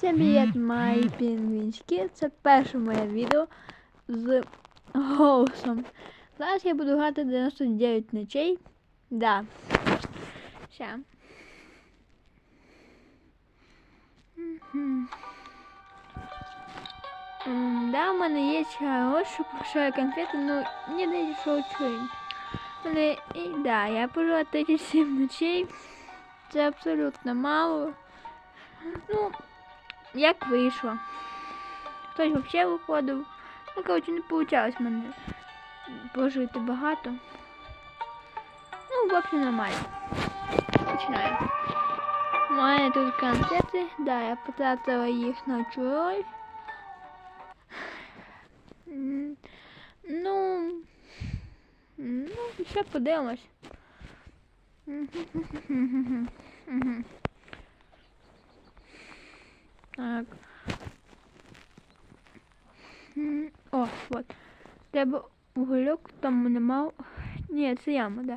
Всім привіт, мої пінгвінчики. Це перше моє відео з голосом. Зараз я буду грати 99 ночей. Да. Ща. Да, у мене є хороші пошаю конфети, ну не дійшов чуєм. Але і да, я пожила 37 ночей. Це абсолютно мало. Ну, як вийшло. Хтось взагалі виходив. Ну, коротше, не вийшло мене пожити багато. Ну, в общем, нормально. Починаю. У мене тут конфети. Да, я потратила їх на чурой. Ну, ну, ще подивимось. О, вот. Треба угольок, там нема. Ні, це яма, да.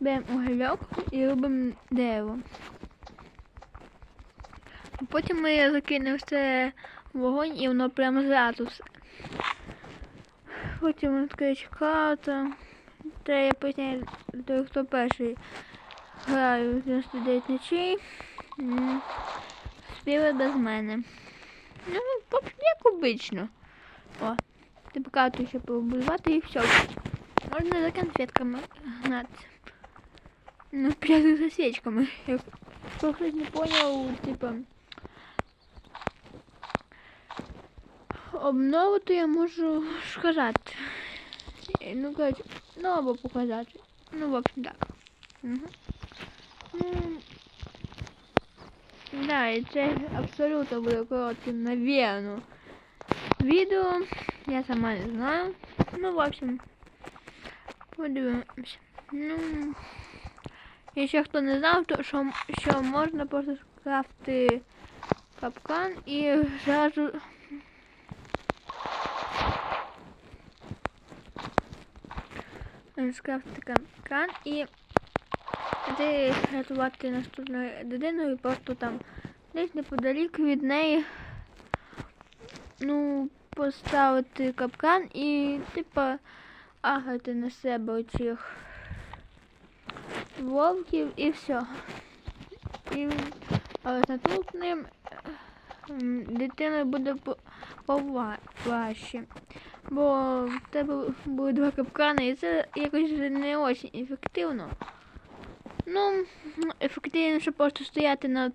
Беремо угольок і робимо дерево. Потім ми закинемо все вогонь і воно прямо зразу все. Потім карта. Це я поясняю той, хто перший грає в 99 ночей. М, Спіли без мене. Ну, як обично. О, типу карту ще побудувати і все. Можна за конфетками гнатися. Ну, прямо за свічками. Як хто хтось не поняв, типу. Обнову то я можу сказати. Е, Ну, коротше, ну або показати. Ну, в общем, так. Угу. Да, і це абсолютно буде коротким, навірно. Відео. Я сама не знаю. Ну, в общем, подивимося. Ну, якщо хто не знав, то що, що можна просто скрафти капкан і зразу скрафти капкан і де рятувати наступною дитиною і просто там десь неподалік від неї ну, поставити капкан і типа агати на себе оцих вовків і все. І але з наступним дитиною буде по- пова- Бо в тебе буде два капкани, і це якось не дуже ефективно. Ну, ефективніше просто стояти над